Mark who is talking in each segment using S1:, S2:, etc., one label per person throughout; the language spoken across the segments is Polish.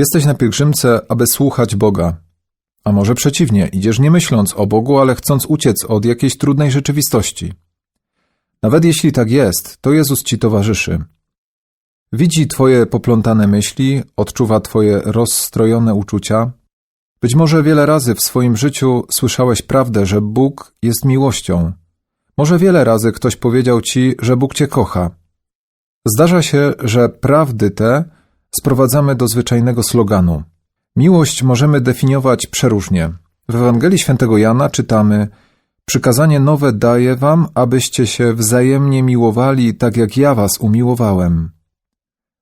S1: Jesteś na pielgrzymce, aby słuchać Boga. A może przeciwnie, idziesz nie myśląc o Bogu, ale chcąc uciec od jakiejś trudnej rzeczywistości. Nawet jeśli tak jest, to Jezus ci towarzyszy. Widzi twoje poplątane myśli, odczuwa twoje rozstrojone uczucia. Być może wiele razy w swoim życiu słyszałeś prawdę, że Bóg jest miłością. Może wiele razy ktoś powiedział ci, że Bóg cię kocha. Zdarza się, że prawdy te sprowadzamy do zwyczajnego sloganu. Miłość możemy definiować przeróżnie. W Ewangelii Świętego Jana czytamy Przykazanie nowe daję wam, abyście się wzajemnie miłowali, tak jak ja was umiłowałem.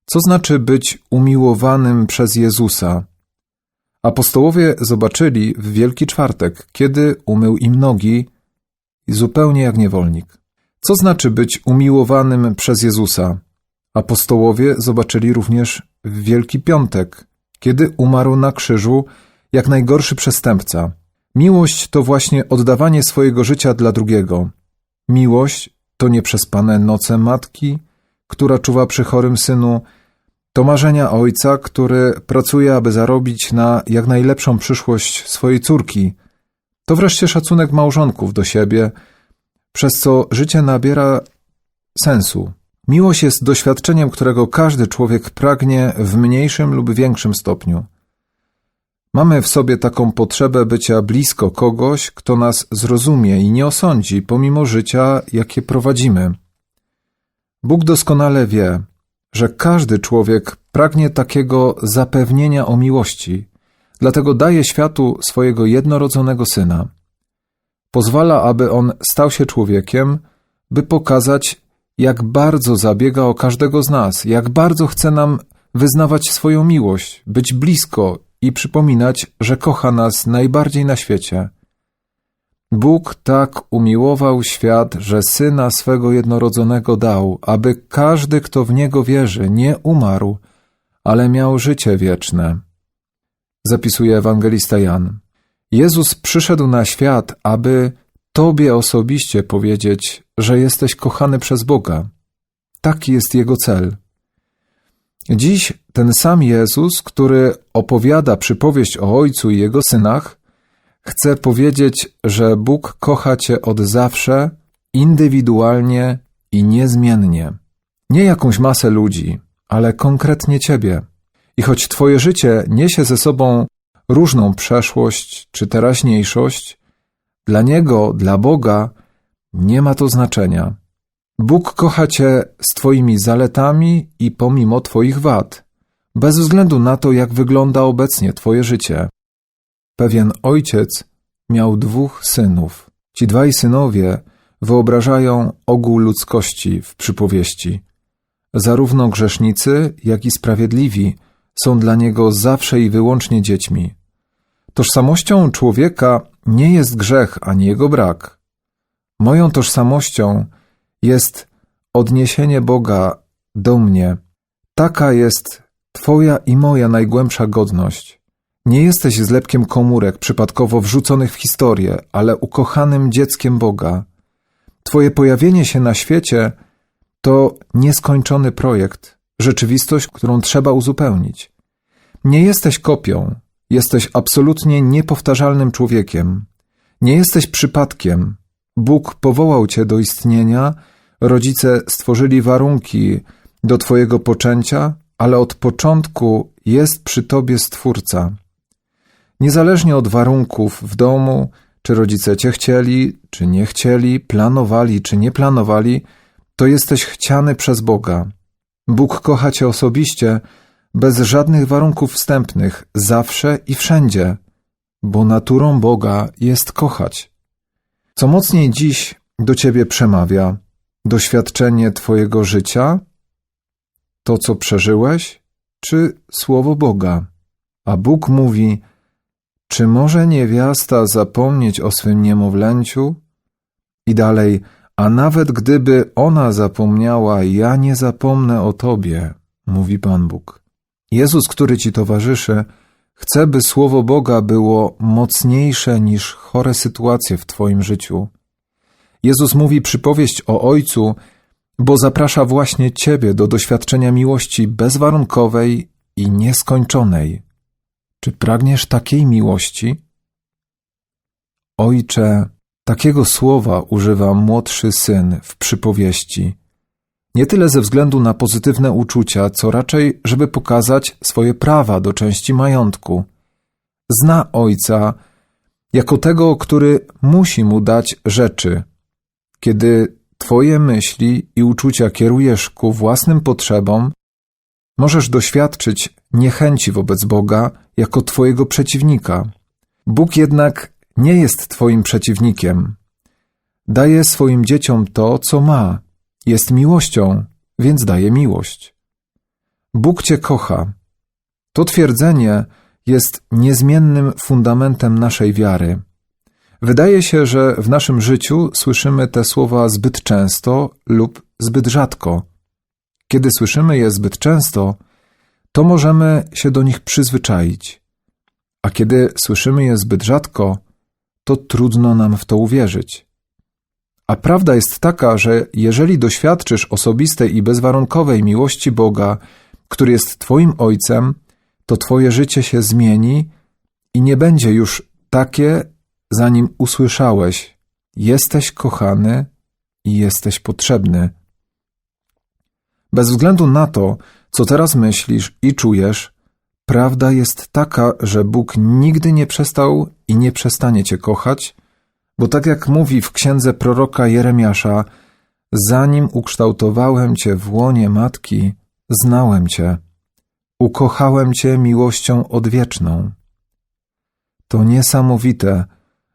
S1: Co znaczy być umiłowanym przez Jezusa? Apostołowie zobaczyli w Wielki Czwartek, kiedy umył im nogi, zupełnie jak niewolnik. Co znaczy być umiłowanym przez Jezusa? Apostołowie zobaczyli również w Wielki Piątek, kiedy umarł na krzyżu jak najgorszy przestępca. Miłość to właśnie oddawanie swojego życia dla drugiego. Miłość to nieprzespane noce matki, która czuwa przy chorym synu, to marzenia ojca, który pracuje, aby zarobić na jak najlepszą przyszłość swojej córki. To wreszcie szacunek małżonków do siebie, przez co życie nabiera sensu. Miłość jest doświadczeniem, którego każdy człowiek pragnie w mniejszym lub większym stopniu. Mamy w sobie taką potrzebę bycia blisko kogoś, kto nas zrozumie i nie osądzi, pomimo życia, jakie prowadzimy. Bóg doskonale wie, że każdy człowiek pragnie takiego zapewnienia o miłości, dlatego daje światu swojego jednorodzonego syna. Pozwala, aby on stał się człowiekiem, by pokazać, jak bardzo zabiega o każdego z nas, jak bardzo chce nam wyznawać swoją miłość, być blisko i przypominać, że kocha nas najbardziej na świecie. Bóg tak umiłował świat, że Syna swego jednorodzonego dał, aby każdy, kto w Niego wierzy, nie umarł, ale miał życie wieczne. Zapisuje ewangelista Jan. Jezus przyszedł na świat, aby Tobie osobiście powiedzieć, że jesteś kochany przez Boga. Taki jest Jego cel. Dziś ten sam Jezus, który opowiada przypowieść o Ojcu i Jego synach, chce powiedzieć, że Bóg kocha Cię od zawsze, indywidualnie i niezmiennie. Nie jakąś masę ludzi, ale konkretnie Ciebie. I choć Twoje życie niesie ze sobą różną przeszłość czy teraźniejszość, dla Niego, dla Boga nie ma to znaczenia. Bóg kocha Cię z Twoimi zaletami i pomimo Twoich wad, bez względu na to, jak wygląda obecnie Twoje życie. Pewien ojciec miał dwóch synów. Ci dwaj synowie wyobrażają ogół ludzkości w przypowieści. Zarówno grzesznicy, jak i sprawiedliwi są dla niego zawsze i wyłącznie dziećmi. Tożsamością człowieka nie jest grzech ani jego brak. Moją tożsamością jest odniesienie Boga do mnie. Taka jest Twoja i moja najgłębsza godność. Nie jesteś zlepkiem komórek przypadkowo wrzuconych w historię, ale ukochanym dzieckiem Boga. Twoje pojawienie się na świecie to nieskończony projekt, rzeczywistość, którą trzeba uzupełnić. Nie jesteś kopią, jesteś absolutnie niepowtarzalnym człowiekiem. Nie jesteś przypadkiem. Bóg powołał cię do istnienia, rodzice stworzyli warunki do twojego poczęcia, ale od początku jest przy tobie Stwórca. Niezależnie od warunków w domu, czy rodzice cię chcieli, czy nie chcieli, planowali, czy nie planowali, to jesteś chciany przez Boga. Bóg kocha cię osobiście, bez żadnych warunków wstępnych, zawsze i wszędzie, bo naturą Boga jest kochać. Co mocniej dziś do ciebie przemawia? Doświadczenie twojego życia? To, co przeżyłeś? Czy słowo Boga? A Bóg mówi, czy może niewiasta zapomnieć o swym niemowlęciu? I dalej, a nawet gdyby ona zapomniała, ja nie zapomnę o tobie, mówi Pan Bóg. Jezus, który ci towarzyszy, chce, by słowo Boga było mocniejsze niż chore sytuacje w twoim życiu. Jezus mówi przypowieść o Ojcu, bo zaprasza właśnie ciebie do doświadczenia miłości bezwarunkowej i nieskończonej. Czy pragniesz takiej miłości? Ojcze, takiego słowa używa młodszy syn w przypowieści. Nie tyle ze względu na pozytywne uczucia, co raczej, żeby pokazać swoje prawa do części majątku. Zna ojca jako tego, który musi mu dać rzeczy. Kiedy twoje myśli i uczucia kierujesz ku własnym potrzebom, możesz doświadczyć niechęci wobec Boga jako twojego przeciwnika. Bóg jednak nie jest twoim przeciwnikiem. Daje swoim dzieciom to, co ma. Jest miłością, więc daje miłość. Bóg cię kocha. To twierdzenie jest niezmiennym fundamentem naszej wiary. Wydaje się, że w naszym życiu słyszymy te słowa zbyt często lub zbyt rzadko. Kiedy słyszymy je zbyt często, to możemy się do nich przyzwyczaić. A kiedy słyszymy je zbyt rzadko, to trudno nam w to uwierzyć. A prawda jest taka, że jeżeli doświadczysz osobistej i bezwarunkowej miłości Boga, który jest Twoim Ojcem, to Twoje życie się zmieni i nie będzie już takie, zanim usłyszałeś: Jesteś kochany i jesteś potrzebny. Bez względu na to, co teraz myślisz i czujesz, prawda jest taka, że Bóg nigdy nie przestał i nie przestanie Cię kochać, bo tak jak mówi w księdze proroka Jeremiasza, zanim ukształtowałem Cię w łonie matki, znałem Cię. Ukochałem Cię miłością odwieczną. To niesamowite,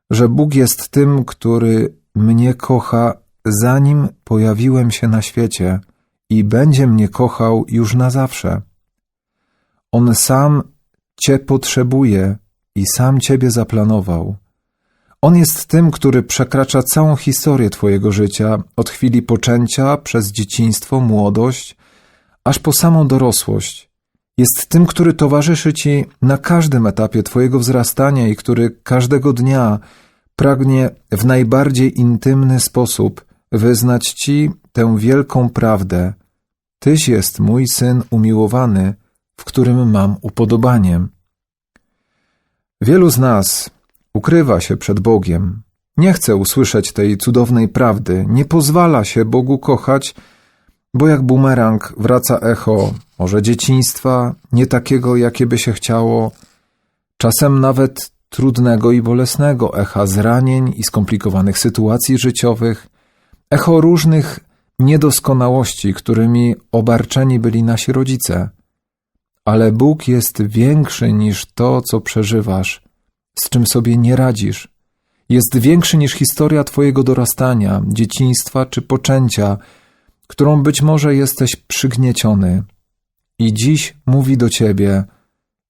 S1: że Bóg jest tym, który mnie kocha, zanim pojawiłem się na świecie i będzie mnie kochał już na zawsze. On sam Cię potrzebuje i sam Ciebie zaplanował. On jest tym, który przekracza całą historię Twojego życia, od chwili poczęcia, przez dzieciństwo, młodość, aż po samą dorosłość. Jest tym, który towarzyszy Ci na każdym etapie Twojego wzrastania i który każdego dnia pragnie w najbardziej intymny sposób wyznać Ci tę wielką prawdę. Tyś jest mój syn umiłowany, w którym mam upodobanie. Wielu z nas ukrywa się przed Bogiem. Nie chce usłyszeć tej cudownej prawdy, nie pozwala się Bogu kochać, bo jak bumerang wraca echo, może dzieciństwa, nie takiego, jakie by się chciało, czasem nawet trudnego i bolesnego echa zranień i skomplikowanych sytuacji życiowych, echo różnych niedoskonałości, którymi obarczeni byli nasi rodzice. Ale Bóg jest większy niż to, co przeżywasz, z czym sobie nie radzisz. Jest większy niż historia Twojego dorastania, dzieciństwa czy poczęcia, którą być może jesteś przygnieciony. I dziś mówi do Ciebie: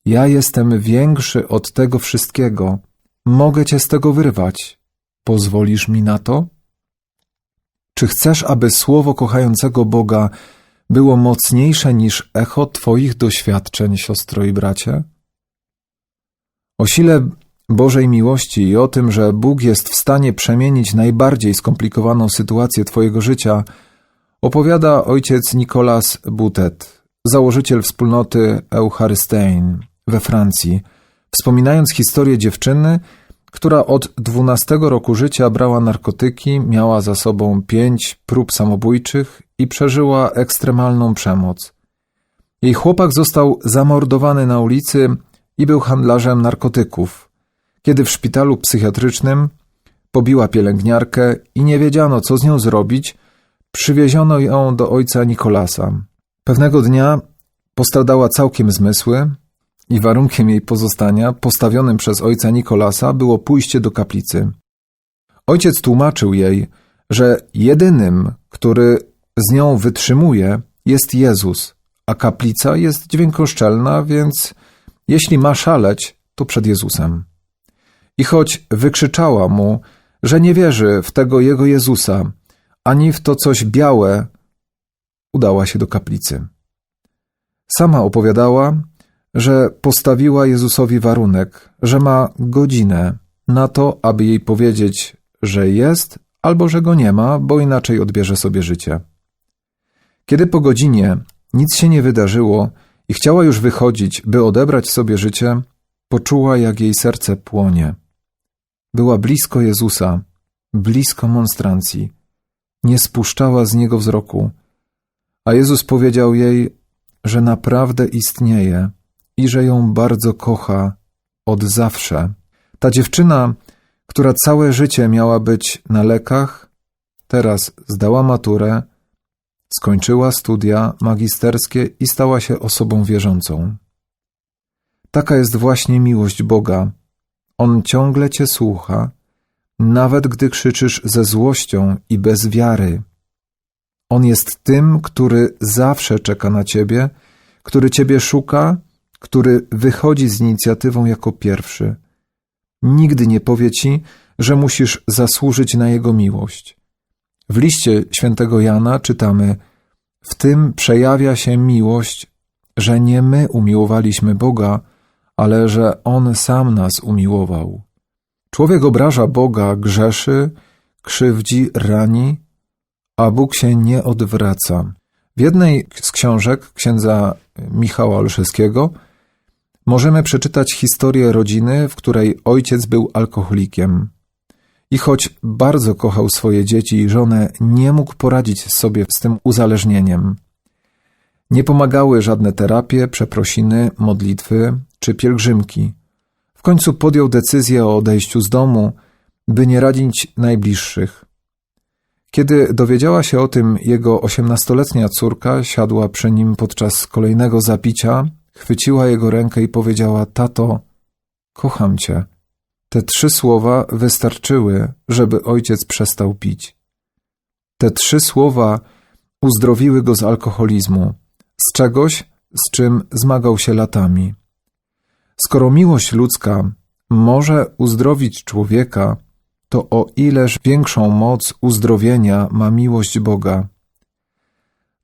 S1: Ja jestem większy od tego wszystkiego, mogę Cię z tego wyrwać. Pozwolisz mi na to? Czy chcesz, aby słowo kochającego Boga było mocniejsze niż echo Twoich doświadczeń, siostro i bracie? O sile Bożej miłości i o tym, że Bóg jest w stanie przemienić najbardziej skomplikowaną sytuację Twojego życia, opowiada ojciec Nicolas Boutet, założyciel wspólnoty Eucharystein we Francji, wspominając historię dziewczyny, która od 12 roku życia brała narkotyki, miała za sobą pięć prób samobójczych i przeżyła ekstremalną przemoc. Jej chłopak został zamordowany na ulicy i był handlarzem narkotyków. Kiedy w szpitalu psychiatrycznym pobiła pielęgniarkę i nie wiedziano, co z nią zrobić, przywieziono ją do ojca Nikolasa. Pewnego dnia postradała całkiem zmysły i warunkiem jej pozostania, postawionym przez ojca Nikolasa, było pójście do kaplicy. Ojciec tłumaczył jej, że jedynym, który z nią wytrzymuje, jest Jezus, a kaplica jest dźwiękoszczelna, więc jeśli ma szaleć, to przed Jezusem. I choć wykrzyczała mu, że nie wierzy w tego jego Jezusa, ani w to coś białe, udała się do kaplicy. Sama opowiadała, że postawiła Jezusowi warunek, że ma godzinę na to, aby jej powiedzieć, że jest albo że go nie ma, bo inaczej odbierze sobie życie. Kiedy po godzinie nic się nie wydarzyło i chciała już wychodzić, by odebrać sobie życie, poczuła, jak jej serce płonie. Była blisko Jezusa, blisko monstrancji. Nie spuszczała z niego wzroku, a Jezus powiedział jej, że naprawdę istnieje i że ją bardzo kocha od zawsze. Ta dziewczyna, która całe życie miała być na lekach, teraz zdała maturę, skończyła studia magisterskie i stała się osobą wierzącą. Taka jest właśnie miłość Boga. On ciągle cię słucha, nawet gdy krzyczysz ze złością i bez wiary. On jest tym, który zawsze czeka na ciebie, który ciebie szuka, który wychodzi z inicjatywą jako pierwszy. Nigdy nie powie ci, że musisz zasłużyć na jego miłość. W liście świętego Jana czytamy: W tym przejawia się miłość, że nie my umiłowaliśmy Boga, ale że on sam nas umiłował. Człowiek obraża Boga, grzeszy, krzywdzi, rani, a Bóg się nie odwraca. W jednej z książek księdza Michała Olszewskiego możemy przeczytać historię rodziny, w której ojciec był alkoholikiem. I choć bardzo kochał swoje dzieci i żonę, nie mógł poradzić sobie z tym uzależnieniem. Nie pomagały żadne terapie, przeprosiny, modlitwy czy pielgrzymki. W końcu podjął decyzję o odejściu z domu, by nie radzić najbliższych. Kiedy dowiedziała się o tym jego osiemnastoletnia córka, siadła przy nim podczas kolejnego zapicia, chwyciła jego rękę i powiedziała: Tato, kocham cię. Te trzy słowa wystarczyły, żeby ojciec przestał pić. Te trzy słowa uzdrowiły go z alkoholizmu, z czegoś, z czym zmagał się latami. Skoro miłość ludzka może uzdrowić człowieka, to o ileż większą moc uzdrowienia ma miłość Boga.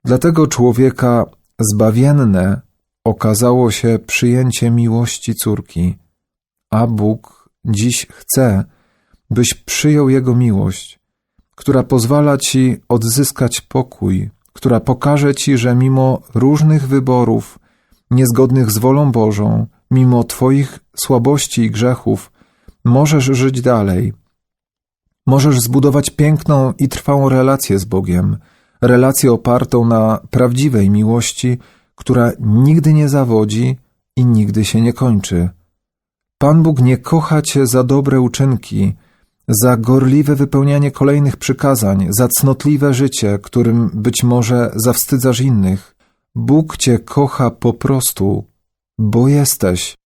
S1: Dlatego człowieka zbawienne okazało się przyjęcie miłości córki, a Bóg dziś chce, byś przyjął Jego miłość, która pozwala Ci odzyskać pokój, która pokaże Ci, że mimo różnych wyborów, niezgodnych z wolą Bożą, mimo Twoich słabości i grzechów, możesz żyć dalej. Możesz zbudować piękną i trwałą relację z Bogiem, relację opartą na prawdziwej miłości, która nigdy nie zawodzi i nigdy się nie kończy. Pan Bóg nie kocha Cię za dobre uczynki, za gorliwe wypełnianie kolejnych przykazań, za cnotliwe życie, którym być może zawstydzasz innych. Bóg Cię kocha po prostu, bo jesteś.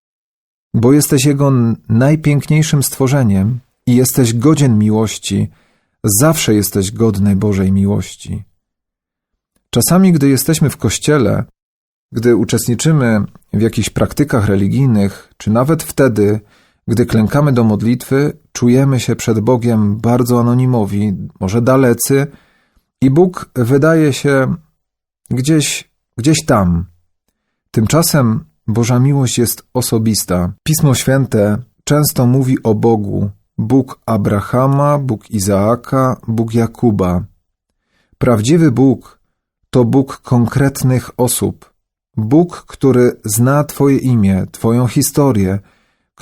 S1: Bo jesteś Jego najpiękniejszym stworzeniem i jesteś godzien miłości, zawsze jesteś godny Bożej miłości. Czasami, gdy jesteśmy w kościele, gdy uczestniczymy w jakichś praktykach religijnych, czy nawet wtedy, gdy klękamy do modlitwy, czujemy się przed Bogiem bardzo anonimowi, może dalecy, i Bóg wydaje się gdzieś, gdzieś tam. Tymczasem Boża miłość jest osobista. Pismo Święte często mówi o Bogu, Bóg Abrahama, Bóg Izaaka, Bóg Jakuba. Prawdziwy Bóg to Bóg konkretnych osób. Bóg, który zna Twoje imię, Twoją historię,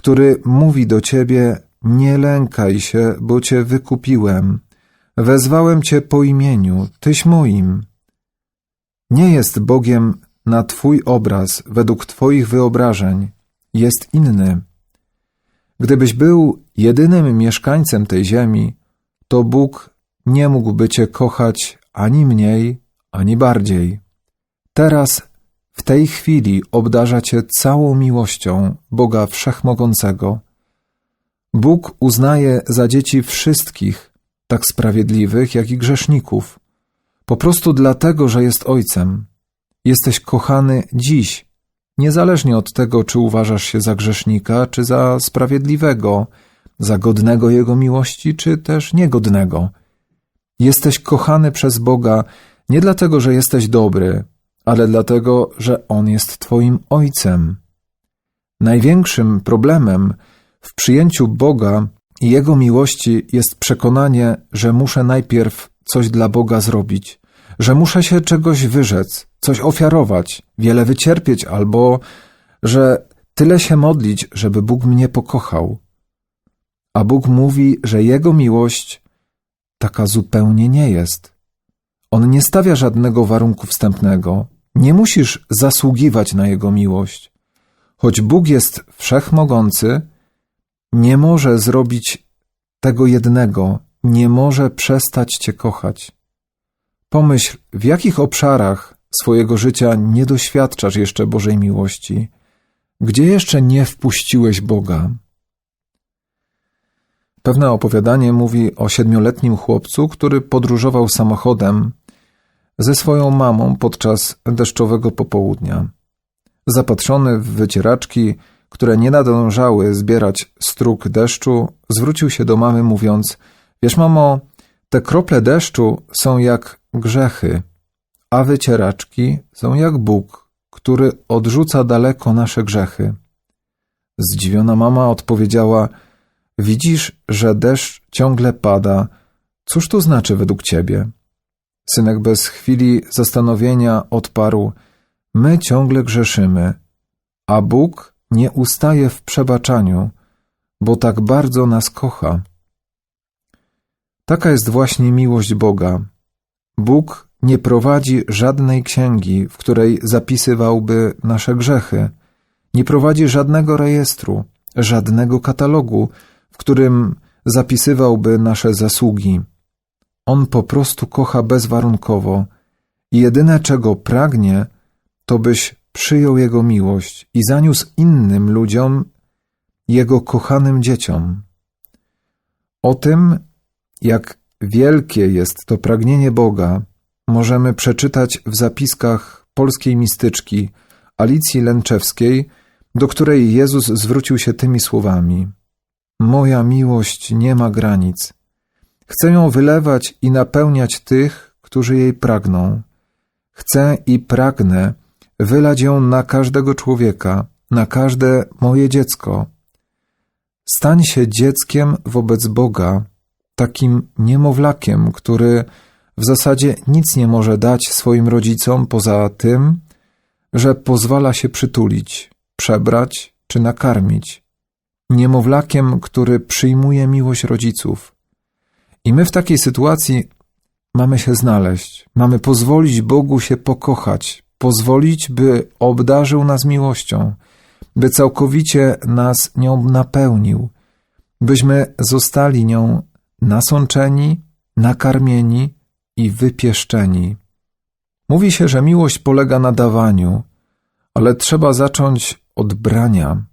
S1: który mówi do Ciebie: Nie lękaj się, bo Cię wykupiłem. Wezwałem Cię po imieniu, Tyś moim. Nie jest Bogiem na Twój obraz, według Twoich wyobrażeń. Jest inny. Gdybyś był jedynym mieszkańcem tej ziemi, to Bóg nie mógłby Cię kochać ani mniej, ani bardziej. Teraz, w tej chwili, obdarza Cię całą miłością Boga Wszechmogącego. Bóg uznaje za dzieci wszystkich, tak sprawiedliwych, jak i grzeszników, po prostu dlatego, że jest Ojcem. Jesteś kochany dziś, niezależnie od tego, czy uważasz się za grzesznika, czy za sprawiedliwego, za godnego Jego miłości, czy też niegodnego. Jesteś kochany przez Boga nie dlatego, że jesteś dobry, ale dlatego, że On jest Twoim Ojcem. Największym problemem w przyjęciu Boga i Jego miłości jest przekonanie, że muszę najpierw coś dla Boga zrobić, że muszę się czegoś wyrzec, coś ofiarować, wiele wycierpieć, albo że tyle się modlić, żeby Bóg mnie pokochał. A Bóg mówi, że Jego miłość taka zupełnie nie jest. On nie stawia żadnego warunku wstępnego. Nie musisz zasługiwać na Jego miłość. Choć Bóg jest wszechmogący, nie może zrobić tego jednego, nie może przestać Cię kochać. Pomyśl, w jakich obszarach swojego życia nie doświadczasz jeszcze Bożej miłości, gdzie jeszcze nie wpuściłeś Boga. Pewne opowiadanie mówi o siedmioletnim chłopcu, który podróżował samochodem ze swoją mamą podczas deszczowego popołudnia. Zapatrzony w wycieraczki, które nie nadążały zbierać strug deszczu, zwrócił się do mamy mówiąc: Wiesz, mamo, te krople deszczu są jak grzechy, a wycieraczki są jak Bóg, który odrzuca daleko nasze grzechy. Zdziwiona mama odpowiedziała: Widzisz, że deszcz ciągle pada. Cóż to znaczy według ciebie? Synek bez chwili zastanowienia odparł: My ciągle grzeszymy, a Bóg nie ustaje w przebaczaniu, bo tak bardzo nas kocha. Taka jest właśnie miłość Boga. Bóg nie prowadzi żadnej księgi, w której zapisywałby nasze grzechy, nie prowadzi żadnego rejestru, żadnego katalogu, w którym zapisywałby nasze zasługi. On po prostu kocha bezwarunkowo i jedyne czego pragnie, to byś przyjął Jego miłość i zaniósł innym ludziom, Jego kochanym dzieciom. O tym, jak wielkie jest to pragnienie Boga, możemy przeczytać w zapiskach polskiej mistyczki Alicji Lęczewskiej, do której Jezus zwrócił się tymi słowami: Moja miłość nie ma granic. Chcę ją wylewać i napełniać tych, którzy jej pragną. Chcę i pragnę wylać ją na każdego człowieka, na każde moje dziecko. Stań się dzieckiem wobec Boga, takim niemowlakiem, który w zasadzie nic nie może dać swoim rodzicom poza tym, że pozwala się przytulić, przebrać czy nakarmić. Niemowlakiem, który przyjmuje miłość rodziców. I my w takiej sytuacji mamy się znaleźć, mamy pozwolić Bogu się pokochać, pozwolić, by obdarzył nas miłością, by całkowicie nas nią napełnił, byśmy zostali nią nasączeni, nakarmieni i wypieszczeni. Mówi się, że miłość polega na dawaniu, ale trzeba zacząć od brania.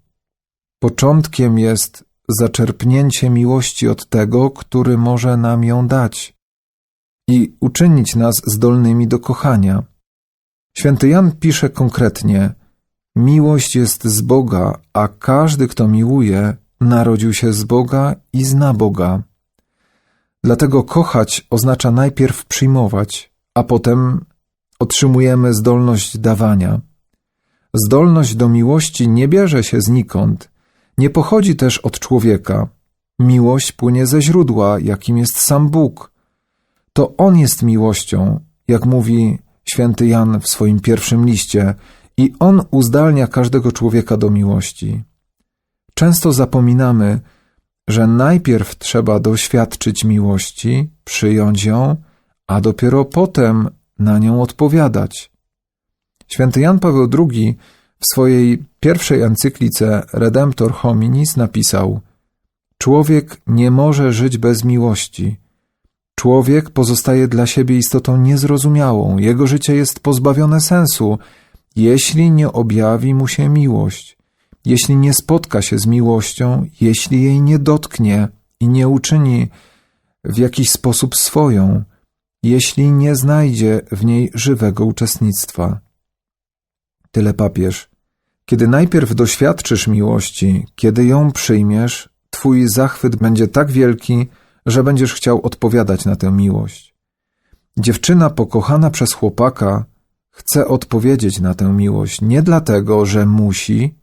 S1: Początkiem jest zaczerpnięcie miłości od tego, który może nam ją dać i uczynić nas zdolnymi do kochania. Święty Jan pisze konkretnie: Miłość jest z Boga, a każdy, kto miłuje, narodził się z Boga i zna Boga. Dlatego kochać oznacza najpierw przyjmować, a potem otrzymujemy zdolność dawania. Zdolność do miłości nie bierze się znikąd, nie pochodzi też od człowieka. Miłość płynie ze źródła, jakim jest sam Bóg. To On jest miłością, jak mówi święty Jan w swoim pierwszym liście, i On uzdalnia każdego człowieka do miłości. Często zapominamy, że najpierw trzeba doświadczyć miłości, przyjąć ją, a dopiero potem na nią odpowiadać. Święty Jan Paweł II w swojej pierwszej encyklice Redemptor Hominis napisał: Człowiek nie może żyć bez miłości. Człowiek pozostaje dla siebie istotą niezrozumiałą, jego życie jest pozbawione sensu, jeśli nie objawi mu się miłość jeśli nie spotka się z miłością, jeśli jej nie dotknie i nie uczyni w jakiś sposób swoją, jeśli nie znajdzie w niej żywego uczestnictwa. Tyle papież. Kiedy najpierw doświadczysz miłości, kiedy ją przyjmiesz, twój zachwyt będzie tak wielki, że będziesz chciał odpowiadać na tę miłość. Dziewczyna pokochana przez chłopaka chce odpowiedzieć na tę miłość nie dlatego, że musi,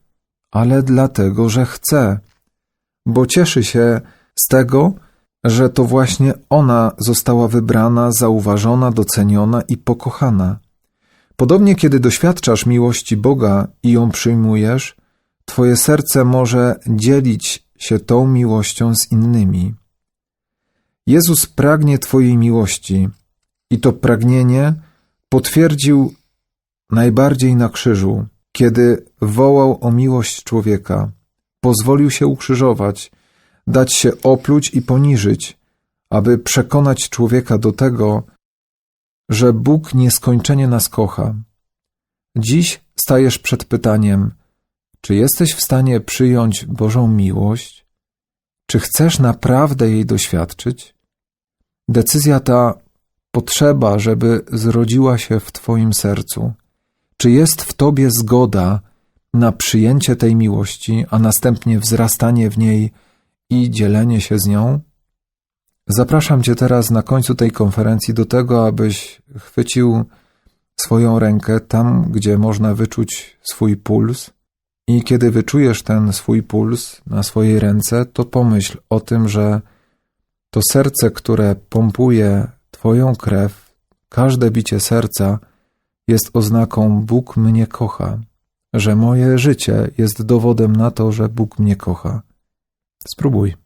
S1: ale dlatego, że chce, bo cieszy się z tego, że to właśnie ona została wybrana, zauważona, doceniona i pokochana. Podobnie, kiedy doświadczasz miłości Boga i ją przyjmujesz, Twoje serce może dzielić się tą miłością z innymi. Jezus pragnie Twojej miłości i to pragnienie potwierdził najbardziej na krzyżu, kiedy wołał o miłość człowieka. Pozwolił się ukrzyżować, dać się opluć i poniżyć, aby przekonać człowieka do tego, że Bóg nieskończenie nas kocha. Dziś stajesz przed pytaniem, czy jesteś w stanie przyjąć Bożą miłość? Czy chcesz naprawdę jej doświadczyć? Decyzja ta potrzeba, żeby zrodziła się w Twoim sercu. Czy jest w Tobie zgoda na przyjęcie tej miłości, a następnie wzrastanie w niej i dzielenie się z nią? Zapraszam Cię teraz na końcu tej konferencji do tego, abyś chwycił swoją rękę tam, gdzie można wyczuć swój puls. I kiedy wyczujesz ten swój puls na swojej ręce, to pomyśl o tym, że to serce, które pompuje Twoją krew, każde bicie serca jest oznaką Bóg mnie kocha, że moje życie jest dowodem na to, że Bóg mnie kocha. Spróbuj.